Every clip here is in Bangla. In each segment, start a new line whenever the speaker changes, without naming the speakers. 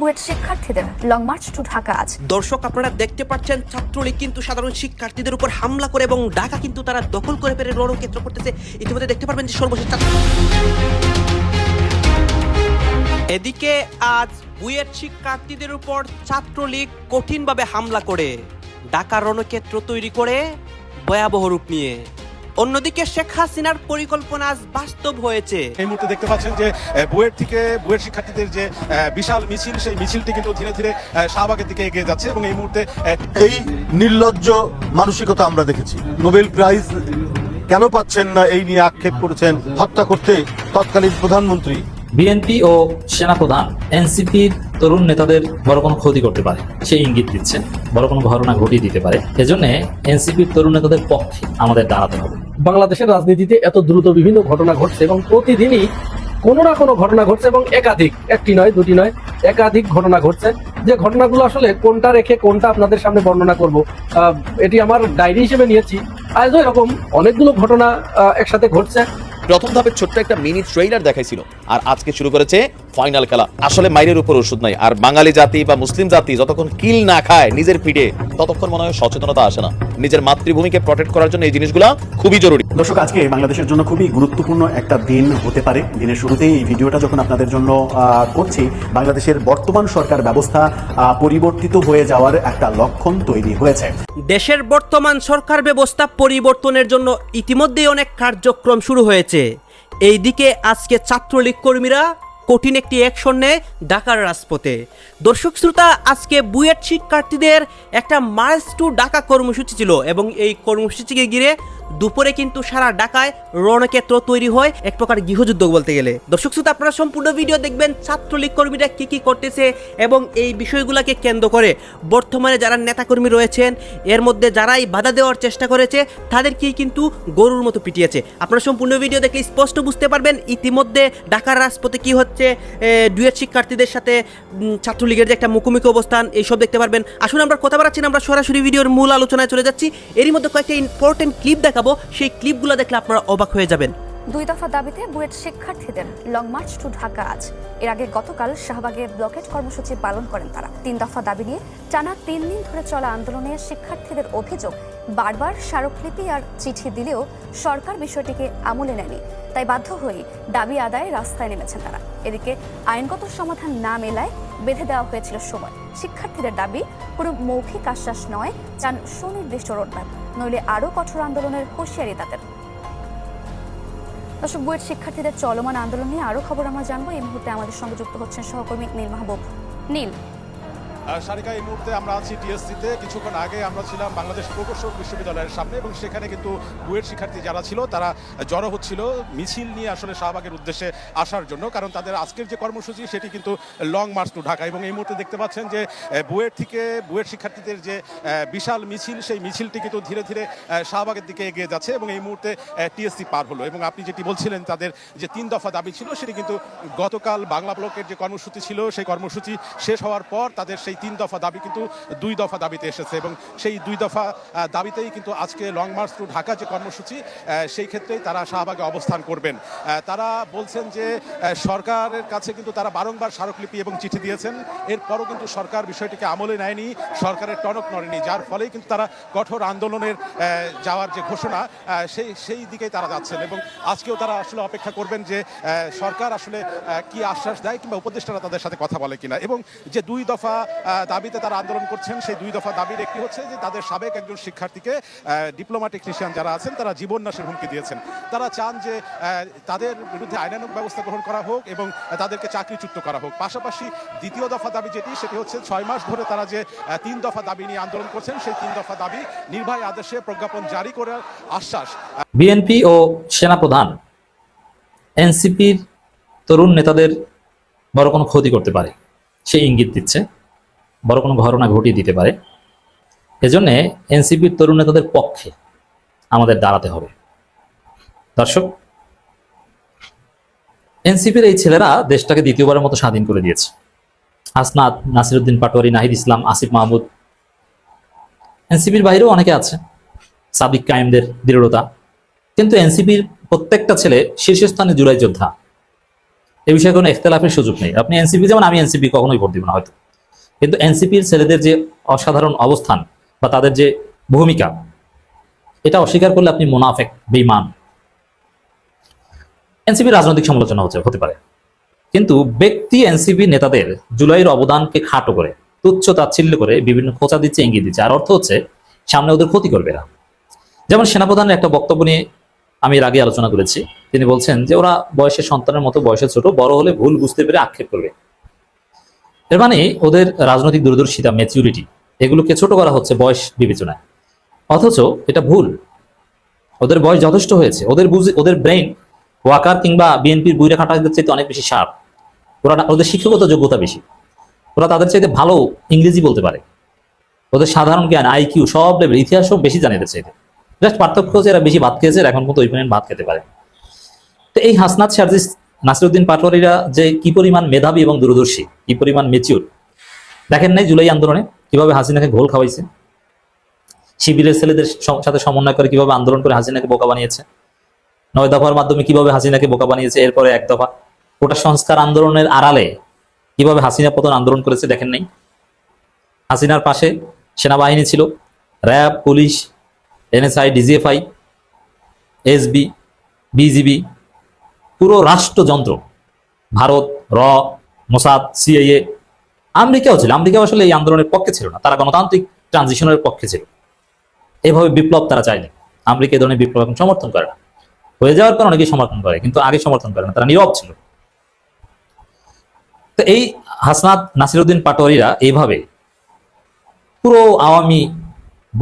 বুয়েট শিক্ষার্থীদের লং মার্চ টু ঢাকা আজ।
দর্শক, আপনারা দেখতে পাচ্ছেন, ছাত্রলীগ কিন্তু সাধারণ শিক্ষার্থীদের উপর হামলা করে এবং ঢাকা কিন্তু তারা দখল করে পেরে রণক্ষেত্র করতেছে। ইতিমধ্যে দেখতে পারবেন যে সর্বশেষ এদিকে আজ বুয়েট শিক্ষার্থীদের উপর ছাত্রলীগ কঠিনভাবে হামলা করে। ঢাকা রণক্ষেত্র তৈরি করে ভয়াবহ রূপ নিয়ে। অন্যদিকে শেখ হাসিনার পরিকল্পনা আজ বাস্তব হয়েছে।
এই মুহূর্তে দেখতে পাচ্ছেন যে বুয়েট থেকে বুয়েট শিক্ষার্থীদের যে বিশাল মিছিল সেই মিছিলটি কিন্তু ধীরে ধীরে শাহবাগের দিকে এগিয়ে যাচ্ছে এবং এই মুহূর্তে
এই নির্লজ্জ মানসিকতা আমরা দেখেছি। নোবেল প্রাইজ কেন পাচ্ছেন না এই নিয়ে আক্ষেপ করেছেন হত্যা করতে তৎকালীন প্রধানমন্ত্রী।
বিএনপি ও সেনাপ্রধান এনসিপির তরুণ নেতাদের বড় কোনো ক্ষতি করতে পারে সেই ইঙ্গিত দিচ্ছে বড় কোনো ঘটনা ঘটিয়ে দিতে পারে। এজন্য এনসিপির তরুণ নেতাদের পক্ষে আমাদের দাঁড়াতে হবে।
বাংলাদেশের রাজনীতিতে এত দ্রুত বিভিন্ন ঘটনা ঘটছে এবং প্রতিদিনই কোনো না কোনো ঘটনা ঘটছে এবং একাধিক, একটি নয়, দুটি নয়, একাধিক ঘটনা ঘটছে। যে ঘটনাগুলো আসলে কোনটা রেখে কোনটা আপনাদের সামনে বর্ণনা করব এটি আমার ডায়েরি হিসেবে নিয়েছি। আজও এরকম অনেকগুলো ঘটনা একসাথে ঘটছে।
প্রথম ধাপে ছোট্ট একটা মিনি ট্রেইলার দেখাইছিল, আর আজকে শুরু করেছে ফাইনাল খেলা। আসলে মাইরের উপর ওষুধ নাই। আর বাঙালি জাতি বা মুসলিম জাতি যতক্ষণ কিল না খায় নিজের পিঠে ততক্ষণ মনে হয় সচেতনতা আসে না। নিজের মাতৃভূমিকে প্রটেক্ট করার জন্য এই জিনিসগুলো খুবই জরুরি।
দর্শক আজকে বাংলাদেশের জন্য খুবই গুরুত্বপূর্ণ একটা দিন হতে পারে। দিনের শুরুতেই এই ভিডিওটা যখন আপনাদের জন্য আহ, করছি বাংলাদেশের বর্তমান সরকার ব্যবস্থা আহ, পরিবর্তিত হয়ে যাওয়ার একটা লক্ষণ তৈরি হয়েছে।
দেশের বর্তমান সরকার ব্যবস্থা পরিবর্তনের জন্য ইতিমধ্যেই অনেক কার্যক্রম শুরু হয়েছে। এইদিকে আজকে ছাত্রলীগ কর্মীরা কঠিন একটি অ্যাকশন নেয় ঢাকার রাজপথে। দর্শক শ্রোতা, আজকে বুয়েট শিক্ষার্থীদের একটা মার্চ টু ঢাকা কর্মসূচি ছিল এবং এই কর্মসূচিকে ঘিরে দুপুরে কিন্তু সারা ঢাকায় রণক্ষেত্র তৈরি হয় এক প্রকার গৃহযুদ্ধ বলতে গেলে। দর্শক শ্রোতা, আপনারা সম্পূর্ণ ভিডিও দেখবেন, ছাত্রলীগ কর্মীরা কী কী করতেছে এবং এই বিষয়গুলোকে কেন্দ্র করে বর্তমানে যারা নেতাকর্মী রয়েছেন, এর মধ্যে যারাই বাধা দেওয়ার চেষ্টা করেছে, তাদেরকেই কিন্তু গরুর মতো পিটিয়েছে। আপনারা সম্পূর্ণ ভিডিও দেখলে স্পষ্ট বুঝতে পারবেন ইতিমধ্যে ঢাকার রাজপথে কী হচ্ছে। এ, ডুয়েট শিক্ষার্থীদের সাথে ছাত্রলীগের যে একটা মুখোমুখি অবস্থান এইসব দেখতে পারবেন। আসলে আমরা কথা বাড়াচ্ছি না আমরা সরাসরি ভিডিওর মূল আলোচনায় চলে যাচ্ছি। এরই মধ্যে কয়েকটা ইম্পর্টেন্ট ক্লিপ দেখাবো। সেই ক্লিপগুলো দেখলে আপনারা অবাক হয়ে যাবেন।
দুই দফা দাবিতে বুয়েট শিক্ষার্থীদের লং মার্চ টু ঢাকা আজ। এর আগে গতকাল শাহবাগে ব্লকেট কর্মসূচি পালন করেন তারা। তিন দফা দাবি নিয়ে টানা তিন দিন ধরে চলা আন্দোলনে শিক্ষার্থীদের অভিযোগ, বারবার স্মারকলিপি আর চিঠি দিলেও সরকার বিষয়টিকে আমলে নেয়নি। তাই বাধ্য হয়ে দাবি আদায়ে রাস্তায় নেমেছেন তারা। এদিকে আইনগত সমাধান না মেলায় বেঁধে দেওয়া হয়েছিল সময়। শিক্ষার্থীদের দাবি, কোনো মৌখিক আশ্বাস নয়, চান সুনির্দিষ্ট রোডম্যাপ, নইলে আরও কঠোর আন্দোলনের হুঁশিয়ারি তাদের। দর্শক, বুয়েট শিক্ষার্থীদের চলমান আন্দোলন নিয়ে আরও খবর আমরা জানব। এই মুহূর্তে আমাদের সঙ্গে যুক্ত হচ্ছেন সহকর্মী নীল মাহবুব। নীল
সারিকা এই মুহূর্তে আমরা আছি টিএসসিতে। কিছুক্ষণ আগে আমরা ছিলাম বাংলাদেশ প্রকৌশল বিশ্ববিদ্যালয়ের সামনে এবং সেখানে কিন্তু বুয়েট শিক্ষার্থী যারা ছিল, তারা জড়ো হচ্ছিল মিছিল নিয়ে আসলে শাহবাগের উদ্দেশ্যে আসার জন্য। কারণ তাদের আজকের যে কর্মসূচি, সেটি কিন্তু লং মার্চ টু ঢাকা এবং এই মুহূর্তে দেখতে পাচ্ছেন যে বুয়েট থেকে বুয়েট শিক্ষার্থীদের যে বিশাল মিছিল, সেই মিছিলটি কিন্তু ধীরে ধীরে শাহবাগের দিকে এগিয়ে যাচ্ছে এবং এই মুহূর্তে টিএসসি পার হলো। এবং আপনি যেটি বলছিলেন, তাদের যে তিন দফা দাবি ছিল, সেটি কিন্তু গতকাল বাংলা ব্লকের যে কর্মসূচি ছিল, সেই কর্মসূচি শেষ হওয়ার পর তাদের সেই তিন দফা দাবি কিন্তু দুই দফা দাবিতে এসেছে এবং সেই দুই দফা দাবিতেই কিন্তু আজকে লং মার্চ টু ঢাকা যে কর্মসূচি সেই ক্ষেত্রেই তারা শাহবাগে অবস্থান করবেন। তারা বলছেন যে সরকারের কাছে কিন্তু তারা বারংবার স্মারকলিপি এবং চিঠি দিয়েছেন। এরপরও কিন্তু সরকার বিষয়টিকে আমলে নেয়নি, সরকারের টনক নড়েনি, যার ফলেই কিন্তু তারা কঠোর আন্দোলনের যাওয়ার যে ঘোষণা সেই সেই দিকেই তারা যাচ্ছেন এবং আজকেও তারা আসলে অপেক্ষা করবেন যে সরকার আসলে কি আশ্বাস দেয় কিংবা উপদেষ্টারা তাদের সাথে কথা বলে কিনা। এবং যে দুই দফা দাবিতে তারা আন্দোলন করছেন। সেই দুই দফা দাবির একটি হচ্ছে যে তাদের সাবেক একজন শিক্ষার্থীকে ডিপ্লোমা টেকনিশিয়ান যারা আছেন, তারা জীবন নাশের হুমকি দিয়েছেন। তারা চান যে তাদের বিরুদ্ধে আইনানুগ ব্যবস্থা গ্রহণ করা হোক এবং তাদেরকে চাকরিচ্যুত করা হোক। পাশাপাশি দ্বিতীয় দফা দাবি যেটি, সেটি হচ্ছে ছয় মাস ধরে তারা যে তিন দফা দাবি নিয়ে আন্দোলন করছেন, সেই তিন দফা দাবি নির্বাহী আদেশে প্রজ্ঞাপন জারি করার আশ্বাস
বিএনপি ও সেনাপ্রধান, এনসিপির তরুণ নেতাদের বড় কোনো ক্ষতি করতে পারে সেই ইঙ্গিত দিচ্ছে। বড় কোনো ঘটনা ঘটিয়ে দিতে পারে। এজন্য এনসিপির তরুণ নেতাদের পক্ষে আমাদের দাঁড়াতে হবে। দর্শক, এনসিপির এই ছেলেরা দেশটাকে দ্বিতীয়বারের মতো স্বাধীন করে দিয়েছে। হাসনাত নাসিরুদ্দিন পাটোয়ারি, নাহিদ ইসলাম, আসিফ মাহমুদ। এনসিপির বাইরেও অনেকে আছে সাবিক কায়েমদের দৃঢ়তা। কিন্তু এনসিপির প্রত্যেকটা ছেলে শীর্ষস্থানে জুলাই যোদ্ধা। এ বিষয়ে কোনো ইখতলাফের সুযোগ নেই। আপনি এনসিপি, যেমন আমি এনসিপি, কখনোই ভোট দিব না হয়তো। কিন্তু এনসিপির ছেলেদের যে অসাধারণ অবস্থান বা তাদের যে ভূমিকা, এটা অস্বীকার করলে আপনি মুনাফেক বেইমান এনসিপির রাজনৈতিক সমালোচনা হচ্ছে হতে পারে। কিন্তু ব্যক্তি এনসিপি নেতাদের জুলাইয়ের অবদানকে খাটো করে, তুচ্ছ তাচ্ছিল্য করে বিভিন্ন খোঁচা দিচ্ছে ইঙ্গিত দিচ্ছে। আর অর্থ হচ্ছে, সামনে ওদের ক্ষতি করবে এরা যেমন সেনাপ্রধানের একটা বক্তব্য নিয়ে আমি এর আগে আলোচনা করেছি। তিনি বলছেন যে, ওরা বয়সের সন্তানের মতো বয়সে ছোট, বড় হলে ভুল বুঝতে পেরে আক্ষেপ করবে। এর মানে ওদের রাজনৈতিক দূরদর্শিতা ম্যাচিউরিটি এগুলোকে ছোট করা হচ্ছে বয়স বিবেচনায়। অথচ এটা ভুল। ওদের বয়স যথেষ্ট হয়েছে। ওদের বুঝে, ওদের ব্রেন ওয়াকার কিংবা বিএনপির বুইরা খাটাদের চাইতে অনেক বেশি শার্প ওরা ওদের শিক্ষাগত যোগ্যতা বেশি। ওরা তাদের চাইতে ভালো ইংরেজি বলতে পারে। ওদের সাধারণ জ্ঞান আইকিউ সব লেভেল ইতিহাসও বেশি জানে এদের চাইতে। জাস্ট পার্থক্য হচ্ছে এরা বেশি ভাত খেয়েছে এখন পর্যন্ত ওই পরিমাণ ভাত খেতে পারে। তো এই হাসনাত সার্জিস, নাসিরুদ্দিন পাটোয়ারিরা যে কি পরিমাণ মেধাবী এবং দূরদর্শী কি পরিমাণ মেচিউর দেখেন নাই জুলাই আন্দোলনে কীভাবে হাসিনাকে ঘোল খাওয়াইছে? শিবিরের ছেলেদের সাথে সমন্বয় করে কীভাবে আন্দোলন করে হাসিনাকে বোকা বানিয়েছে? নয় দফার মাধ্যমে কীভাবে হাসিনাকে বোকা বানিয়েছে? এরপরে এক দফা। ওটা সংস্কার আন্দোলনের আড়ালে কীভাবে হাসিনা পতন আন্দোলন করেছে দেখেন নাই? হাসিনার পাশে সেনাবাহিনী ছিল। RAB, police, NSI, DGFI, SB, BGB, পুরো রাষ্ট্রযন্ত্র। ভারত, র মোসাদ সিআইএ আমেরিকাও ছিল। আমেরিকা আসলে এই আন্দোলনের পক্ষে ছিল না। তারা গণতান্ত্রিক ট্রানজিশনের পক্ষে ছিল। এভাবে বিপ্লব তারা চায়নি। আমেরিকা এই ধরনের বিপ্লব এখন সমর্থন করে না। হয়ে যাওয়ার পর অনেকেই সমর্থন করে, কিন্তু আগে সমর্থন করে না। তারা নীরব ছিল। তো এই হাসনাত নাসিরুদ্দিন পাটোয়ারিরা এইভাবে পুরো আওয়ামী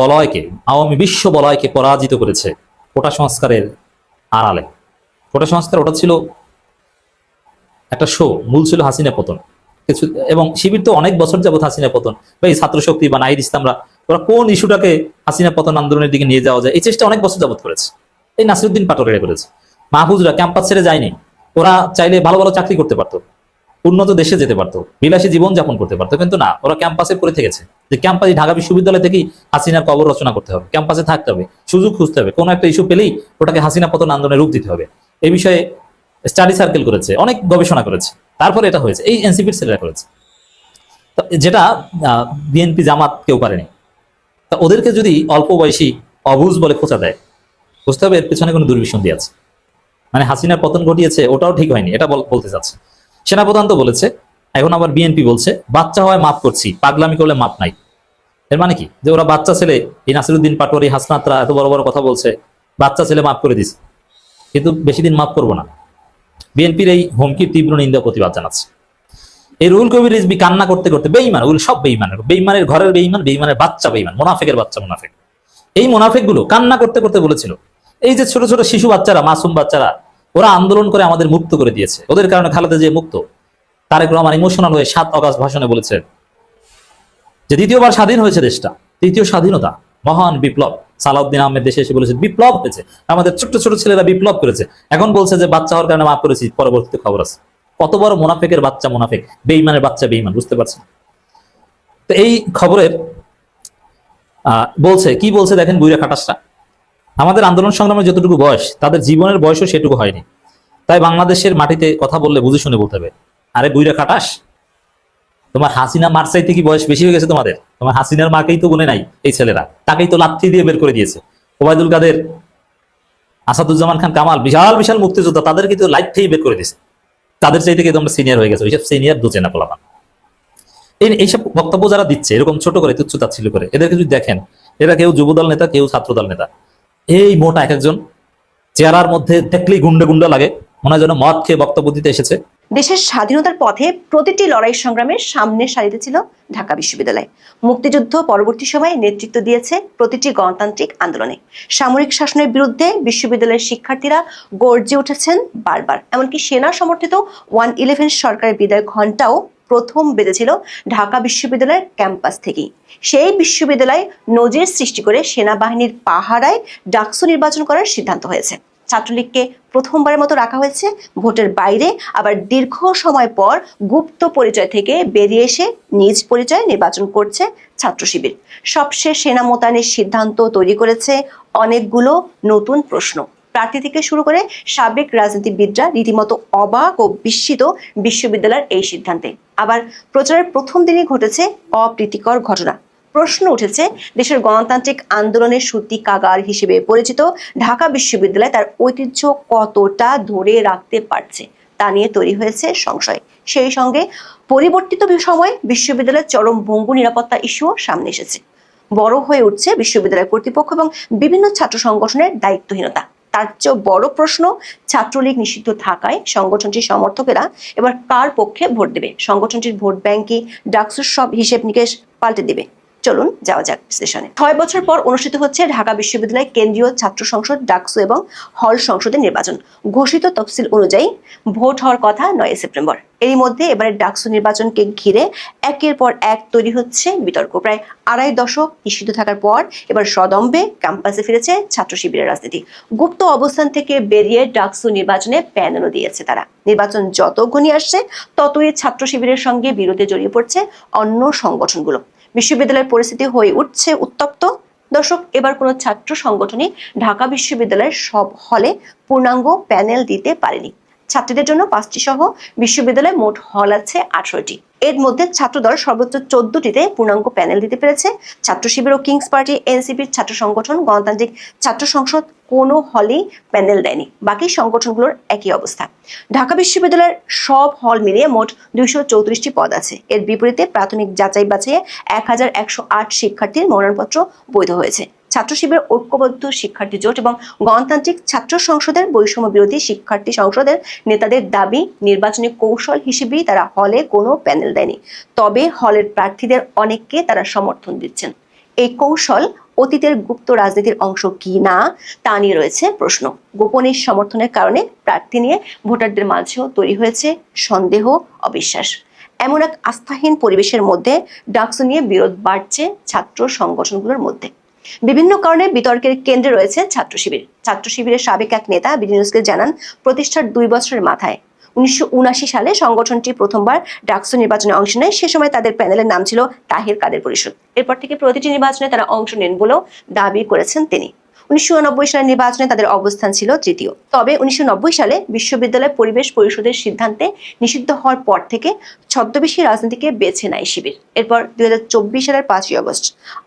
বলয়কে, আওয়ামী বিশ্ব বলয়কে পরাজিত করেছে কোটা সংস্কারের আড়ালে। কোটা সংস্কার ওটা ছিল একটা শো মূল ছিল হাসিনা পতন। কিছু, এবং শিবির তো অনেক বছর যাবত হাসিনা পতন। বা এই ছাত্র শক্তি বা নাইর ইসলামরা, ওরা কোন ইস্যুটাকে হাসিনা পতন আন্দোলনের দিকে নিয়ে যাওয়া যায়, এই চেষ্টা অনেক বছর যাবত করেছে। এই নাসিরুদ্দিন পাটোয়ারিরা করেছে। মাহফুজরা ক্যাম্পাস ছেড়ে যায়নি। ওরা চাইলে ভালো ভালো চাকরি করতে পারতো। উন্নত দেশে যেতে পারতো। বিলাসী জীবন যাপন করতে পারতো। কিন্তু না, ওরা ক্যাম্পাসে পড়ে থেকেছে। যে ক্যাম্পাসে ঢাকা বিশ্ববিদ্যালয় থেকেই হাসিনার কবর রচনা করতে হবে। ক্যাম্পাসে থাকতে হবে। সুযোগ খুঁজতে হবে। কোনো একটা ইস্যু পেলেই ওটাকে হাসিনা পতন আন্দোলনের রূপ দিতে হবে। এই বিষয়ে স্টাডি সার্কেল করেছে, অনেক গবেষণা করেছে। তারপরে এটা হয়েছে, এই এনসিপির ছেলেরা করেছে। যেটা বিএনপি জামাত কেউ পারেনি। তা ওদেরকে যদি অল্প বয়সী অবুজ বলে খোঁচা দেয়, বুঝতে হবে এর পেছনে কোনো দুর্বিসন্ধি আছে। মানে হাসিনার পতন ঘটিয়েছে, ওটাও ঠিক হয়নি, এটা বলতে চাচ্ছে। সেনাপ্রধান তো বলেছে, এখন আবার বিএনপি বলছে, বাচ্চা হয় মাফ করছি, পাগলামি করলে মাপ নাই। এর মানে কি? যে ওরা বাচ্চা ছেলে, এই নাসিরুদ্দিন পাটোয়ারি, হাসনাতরা এত বড় বড় কথা বলছে, বাচ্চা ছেলে মাফ করে দিছে কিন্তু বেশি দিন মাফ করব না। বিএনপির এই হুমকির তীব্র নিন্দা প্রতিবাদ জানাচ্ছে। এই রুল কবির রিজবি কান্না করতে করতে বেইমান ওগুলো সব বেইমানের বেইমানের ঘরের বেইমান বেইমানের বাচ্চা বেইমান মোনাফেকের বাচ্চা মোনাফেক। এই মোনাফেকগুলো কান্না করতে করতে বলেছিল, এই যে ছোট ছোট শিশু বাচ্চারা, মাসুম বাচ্চারা, ওরা আন্দোলন করে আমাদের মুক্ত করে দিয়েছে। ওদের কারণে খালেদা যে মুক্ত। তারেক রহমান ইমোশনাল হয়ে সাত অগাস্ট ভাষণে বলেছেন যে, দ্বিতীয়বার স্বাধীন হয়েছে দেশটা, তৃতীয় স্বাধীনতা। মহান বিপ্লব। সালাউদ্দিন আহমেদ দেশে এসে বলেছে, বিপ্লব হয়েছে। আমাদের ছোট্ট ছোট ছেলেরা বিপ্লব করেছে। এখন বলছে যে, বাচ্চা হওয়ার কারণে মাফ করেছি, পরবর্তীতে খবর আছে। কত বড় মোনাফেকের বাচ্চা মোনাফেক? বেইমানের বাচ্চা বেইমান বুঝতে পারছেন? তো এই খবরের বলছে, কি বলছে দেখেন বুইরা খাটাসটা আমাদের আন্দোলন সংগ্রামের যতটুকু বয়স, তাদের জীবনের বয়সও সেটুকু হয়নি। তাই বাংলাদেশের মাটিতে কথা বললে বুঝে শুনে বলতে হবে। আরে বুইরা খাটাস? তোমার হাসিনা মার চাইতে কি বয়স বেশি হয়ে গেছে তোমাদের? তোমার হাসিনার মাকেই তো গুনে নাই এই ছেলেরা। তাকেই তো লাথি দিয়ে বের করে দিয়েছে। ওবায়দুল কাদের, আসাদুজ্জামান খান কামাল, বিশাল বিশাল মুক্তিযোদ্ধা তাদেরকে তো লাইট থেকে বের করে দিয়েছে। তাদের চাইতে কি তোমরা সিনিয়র হয়ে গেছে। ওইসব সিনিয়র দুচে না পোলাপান। এই, এইসব বক্তব্য যারা দিচ্ছে, এরকম ছোট করে, তুচ্ছ তাচ্ছিল্য করে এদেরকে যদি দেখেন, এরা কেউ যুবদল নেতা, কেউ ছাত্রদল নেতা। এই মোটা এক একজন, চেহারার মধ্যে দেখলেই গুন্ডা গুন্ডা লাগে। মনে হয় যেন মদ খেয়ে বক্তব্য দিতে এসেছে।
দেশের স্বাধীনতার পথে প্রতিটি লড়াই সংগ্রামের সামনে সারিতে ছিল ঢাকা বিশ্ববিদ্যালয়। মুক্তিযুদ্ধ পরবর্তী সময়ে নেতৃত্ব দিয়েছে প্রতিটি গণতান্ত্রিক আন্দোলনে। সামরিক শাসনের বিরুদ্ধে বিশ্ববিদ্যালয়ের শিক্ষার্থীরা গর্জে উঠেছেন বারবার। এমনকি সেনা সমর্থিত ওয়ান ইলেভেন সরকারের বিদায় ঘণ্টাও প্রথম বেঁধেছিল ঢাকা বিশ্ববিদ্যালয়ের ক্যাম্পাস থেকেই। সেই বিশ্ববিদ্যালয় নজির সৃষ্টি করে সেনাবাহিনীর পাহারায় ডাকসু নির্বাচন করার সিদ্ধান্ত হয়েছে। ছাত্রলীগকে প্রথমবারের মতো রাখা হয়েছে। ভোটের বাইরে আবার দীর্ঘ সময় পর গুপ্ত পরিচয় থেকে বেরিয়ে এসে নিজ পরিচয় নির্বাচন করছে ছাত্র শিবির। সবশেষ সেনা মোতায়েনের সিদ্ধান্ত তৈরি করেছে অনেকগুলো নতুন প্রশ্ন। প্রার্থী থেকে শুরু করে সাবেক রাজনীতিবিদরা রীতিমতো অবাক ও বিস্মিত বিশ্ববিদ্যালয়ের এই সিদ্ধান্তে। আবার প্রচারের প্রথম দিনই ঘটেছে অপ্রীতিকর ঘটনা। প্রশ্ন উঠেছে, দেশের গণতান্ত্রিক আন্দোলনের সূতি কাগার হিসেবে পরিচিত ঢাকা বিশ্ববিদ্যালয় তার ঐতিহ্য কতটা ধরে রাখতে পারছে তা নিয়ে তৈরি হয়েছে সংশয়। সেই সঙ্গে পরিবর্তিত সময়ে বিশ্ববিদ্যালয়ের চরম ভঙ্গু নিরাপত্তা ইস্যুও সামনে এসেছে। বড় হয়ে উঠছে বিশ্ববিদ্যালয় কর্তৃপক্ষ এবং বিভিন্ন ছাত্র সংগঠনের দায়িত্বহীনতা। তার চেয়েও বড় প্রশ্ন ছাত্রলীগ নিষিদ্ধ থাকায় সংগঠনটির সমর্থকেরা এবার কার পক্ষে ভোট দেবে? সংগঠনটির ভোট ব্যাংকই ডাকসুর সব হিসেব নিকেশ পাল্টে দেবে। চলুন যাওয়া যাক বিশ্লেষণে ছয় বছর পর অনুষ্ঠিত হচ্ছে ঢাকা বিশ্ববিদ্যালয় কেন্দ্রীয় ছাত্র সংসদ ডাকসু এবং হল সংসদের নির্বাচন। ঘোষিত তফসিল অনুযায়ী ভোট হওয়ার কথা নয় সেপ্টেম্বর। এরই মধ্যে এবারে ডাকসু নির্বাচনকে ঘিরে একের পর এক তৈরি হচ্ছে বিতর্ক। প্রায় আড়াই দশক নিষিদ্ধ থাকার পর এবার সদম্বে ক্যাম্পাসে ফিরেছে ছাত্র শিবিরের রাজনীতি। গুপ্ত অবস্থান থেকে বেরিয়ে ডাকসু নির্বাচনে প্যানেলও দিয়েছে তারা। নির্বাচন যত ঘনিয়ে আসছে, ততই ছাত্র শিবিরের সঙ্গে বিরোধে জড়িয়ে পড়ছে অন্য সংগঠনগুলো। বিশ্ববিদ্যালয়ের পরিস্থিতি হয়ে উঠছে উত্তপ্ত। দর্শক, এবার কোনো ছাত্র সংগঠনই ঢাকা বিশ্ববিদ্যালয়ের সব হলে পূর্ণাঙ্গ প্যানেল দিতে পারেনি। ছাত্রীদের জন্য পাঁচটি সহ বিশ্ববিদ্যালয়ে মোট হল আছে আঠারোটি। এর মধ্যে ছাত্রদল সর্বোচ্চ চোদ্দটিতে পূর্ণাঙ্গ প্যানেল দিতে পেরেছে। ছাত্র শিবির ও কিংস পার্টি, এনসিপির ছাত্র সংগঠন, গণতান্ত্রিক ছাত্র সংসদ কোনো হলেই প্যানেল দেয়নি। বাকি সংগঠনগুলোর একই অবস্থা। ঢাকা বিশ্ববিদ্যালয়ের সব হল মিলিয়ে মোট দুইশো চৌত্রিশটি পদ আছে। এর বিপরীতে প্রাথমিক যাচাই বাছাইয়ে এক হাজার একশো আট শিক্ষার্থীর মনোনয়নপত্র বৈধ হয়েছে। ছাত্র শিবির ঐক্যবদ্ধ শিক্ষার্থী জোট এবং গণতান্ত্রিক ছাত্র সংসদের বৈষম্য বিরোধী শিক্ষার্থী সংসদের নেতাদের দাবি, নির্বাচনী কৌশল হিসেবেই তারা হলে কোনো প্যানেল দেয়নি। তবে হলের প্রার্থীদের অনেককে তারা সমর্থন দিচ্ছেন। এই কৌশল অতীতের গুপ্ত রাজনীতির অংশ কি না, তা নিয়ে রয়েছে প্রশ্ন। গোপনে সমর্থনের কারণে প্রার্থী নিয়ে ভোটারদের মাঝেও তৈরি হয়েছে সন্দেহ, অবিশ্বাস। এমন এক আস্থাহীন পরিবেশের মধ্যে ডাকসু নিয়ে বিরোধ বাড়ছে ছাত্র সংগঠনগুলোর মধ্যে। বিভিন্ন কারণে বিতর্কের কেন্দ্রে রয়েছে ছাত্র শিবির। ছাত্র শিবিরের সাবেক এক নেতা বিডিনিউজকে জানান, প্রতিষ্ঠার দুই বছরের মাথায়। উনিশশো উনআশি সালে সংগঠনটি প্রথমবার ডাকসু নির্বাচনে অংশ নেয়। সে সময় তাদের প্যানেলের নাম ছিল তাহির কাদের পরিষদ। এরপর থেকে প্রতিটি নির্বাচনে তারা অংশ নেন বলেও দাবি করেছেন তিনি। উনিশশো নব্বই সালের নির্বাচনে তাদের অবস্থান ছিল তৃতীয়। তবে উনিশশো নব্বই সালে বিশ্ববিদ্যালয় পরিবেশ পরিষদের সিদ্ধান্তে নিষিদ্ধ হওয়ার পর থেকে ছদ্মবেশী রাজনীতিকে বেছে নেয় শিবির। এরপর দুই হাজার চব্বিশ সালের পাঁচই আগস্ট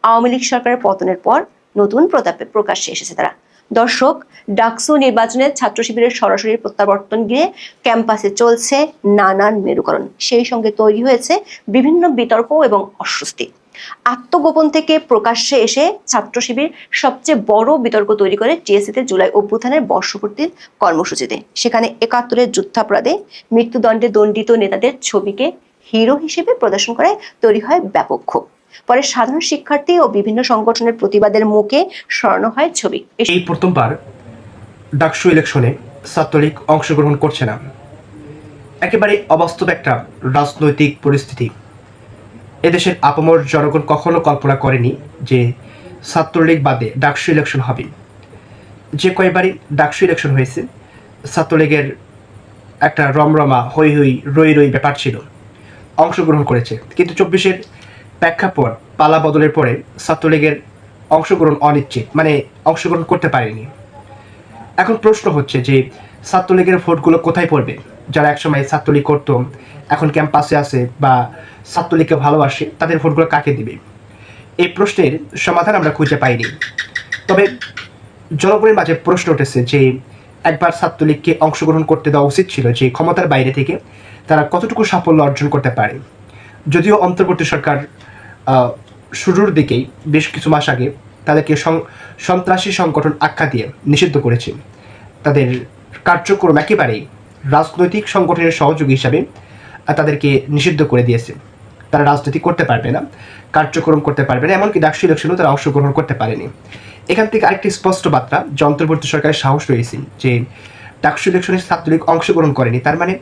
আওয়ামী লীগ সরকারের পতনের পর নতুন প্রতাপে প্রকাশ্যে এসেছে তারা। দর্শক, ডাকসু নির্বাচনে ছাত্র শিবিরের সরাসরি প্রত্যাবর্তন গিয়ে ক্যাম্পাসে চলছে নানান মেরুকরণ। সেই সঙ্গে তৈরি হয়েছে বিভিন্ন বিতর্ক এবং অস্বস্তি। আত্মগোপন থেকে প্রকাশ্যে এসে ছাত্র শিবির সবচেয়ে বড় বিতর্ক তৈরি করে টিএসসিতে জুলাই অভ্যুত্থানের বর্ষপূর্তির কর্মসূচিতে। সেখানে একাত্তরের যুদ্ধাপরাধে মৃত্যুদণ্ডে দণ্ডিত নেতাদের ছবিকে হিরো হিসেবে প্রদর্শন করে তৈরি হয় ব্যাপক ক্ষোভ। পরে সাধারণ শিক্ষার্থী ও বিভিন্ন সংগঠনের প্রতিবাদের মুখে স্মরণ হয় ছবি।
এই প্রথমবার ডাকসু ইলেকশনে ছাত্রলীগ অংশগ্রহণ করছে না। একেবারে অবাস্তব একটা রাজনৈতিক পরিস্থিতি। এদেশের আপামর জনগণ কখনো কল্পনা করেনি যে ছাত্রলীগ বাদে ডাকসু ইলেকশন হবে। যে কয়েকবারই ডাকসু ইলেকশন হয়েছে, ছাত্রলীগের একটা রমরমা হই হই রই রই ব্যাপার ছিল। অংশগ্রহণ করেছে। কিন্তু চব্বিশের প্রেক্ষাপট পালা বদলের পরে ছাত্রলীগের অংশগ্রহণ অনিশ্চিত মানে অংশগ্রহণ করতে পারেনি। এখন প্রশ্ন হচ্ছে যে ছাত্রলীগের ভোটগুলো কোথায় পড়বে? যারা একসময় ছাত্রলীগ করতো এখন ক্যাম্পাসে আছে বা ছাত্রলীগকে ভালোবাসে, তাদের ভোটগুলো কাকে দিবে? এই প্রশ্নের সমাধান আমরা খুঁজে পাইনি। তবে জনগণের মাঝে প্রশ্ন উঠেছে যে, একবার ছাত্রলীগকে অংশগ্রহণ করতে দেওয়া উচিত ছিল যে, ক্ষমতার বাইরে থেকে তারা কতটুকু সাফল্য অর্জন করতে পারে। যদিও অন্তর্বর্তী সরকার শুরুর দিকেই বেশ কিছু মাস আগে তাদেরকে সন্ত্রাসী সংগঠন আখ্যা দিয়ে নিষিদ্ধ করেছে। তাদের কার্যক্রম একেবারেই রাজনৈতিক সংগঠনের সহযোগী হিসাবে তাদেরকে নিষিদ্ধ করে দিয়েছে। তারা রাজনীতি করতে পারবে না, কার্যক্রম করতে পারবে না, এমনকি ডাকসু ইলেকশনেও তারা অংশগ্রহণ করতে পারেনি। এখান থেকে আরেকটি স্পষ্ট বার্তা যে অন্তর্বর্তী সরকারের সাহস রয়েছে যে ডাকসু ইলেকশনে ছাত্রলীগ অংশগ্রহণ করেনি। তার মানে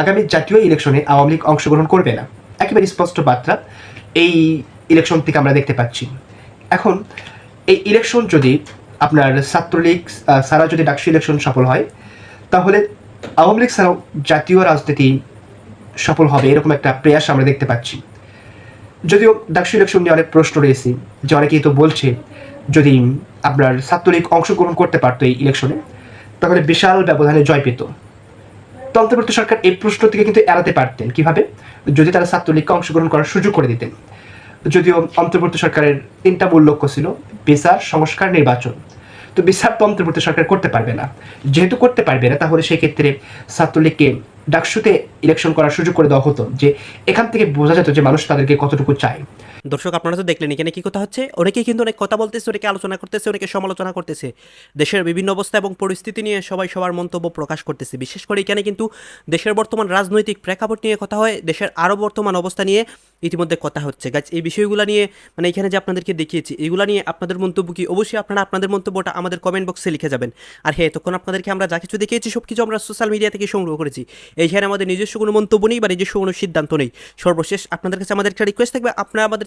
আগামী জাতীয় ইলেকশনে আওয়ামী লীগ অংশগ্রহণ করবে না। একেবারে স্পষ্ট বার্তা, এই ইলেকশন থেকে আমরা দেখতে পাচ্ছি। এখন, এই ইলেকশন যদি আপনার ছাত্রলীগ ছাড়া যদি ডাকসু ইলেকশন সফল হয়, তাহলে আওয়ামী লীগ ছাড়াও জাতীয় রাজনীতি সফল হবে এরকম একটা প্রয়াস আমরা দেখতে পাচ্ছি। যদিও ডাকসু ইলেকশন নিয়ে অনেক প্রশ্ন রয়েছে, যে অনেকেই তো বলছে যদি আপনার ছাত্রলীগ অংশগ্রহণ করতে পারতো এই ইলেকশনে, তাহলে বিশাল ব্যবধানে জয় পেত। তো সরকার এই প্রশ্ন থেকে কিন্তু এড়াতে পারতেন। কীভাবে? যদি তারা ছাত্রলীগকে অংশগ্রহণ করার সুযোগ করে দিতেন। যদিও অন্তর্বর্তী সরকারের তিনটা মূল লক্ষ্য ছিল, বিচার, সংস্কার, নির্বাচন। তো বিচার তো অন্তর্বর্তী সরকার করতে পারবে না। যেহেতু করতে পারবে না, তাহলে সেই ক্ষেত্রে ছাত্রলীগকে ডাকসুতে ইলেকশন করার সুযোগ করে দেওয়া হতো যে এখান থেকে বোঝা যেত যে মানুষ তাদেরকে কতটুকু চায়।
দর্শক, আপনারা তো দেখলেন এখানে কি কথা হচ্ছে? অনেকেই কিন্তু অনেক কথা বলতেছে, অনেকে আলোচনা করতেছে, অনেকে সমালোচনা করতেছে। দেশের বিভিন্ন অবস্থা এবং পরিস্থিতি নিয়ে সবাই সবার মন্তব্য প্রকাশ করতেছে। বিশেষ করে এখানে কিন্তু দেশের বর্তমান রাজনৈতিক প্রেক্ষাপট নিয়ে কথা হয়, দেশের আরও বর্তমান অবস্থা নিয়ে ইতিমধ্যে কথা হচ্ছে। গাছ এই বিষয়গুলো নিয়ে মানে এখানে যে আপনাদেরকে দেখিয়েছি, এগুলো নিয়ে আপনাদের মন্তব্য কি? অবশ্যই আপনারা আপনাদের মন্তব্যটা আমাদের কমেন্ট বক্সে লিখে যাবেন। আর হ্যাঁ তখন আপনাদেরকে আমরা যা কিছু দেখিয়েছি সব কিছু আমরা সোশ্যাল মিডিয়া থেকে সংগ্রহ করেছি। এইখানে আমাদের নিজস্ব কোনো মন্তব্য নেই বা নিজস্ব কোনো সিদ্ধান্ত নেই। সর্বশেষ আপনাদের কাছে আমাদের একটা রিকোয়েস্ট থাকবে, আপনারা আমাদের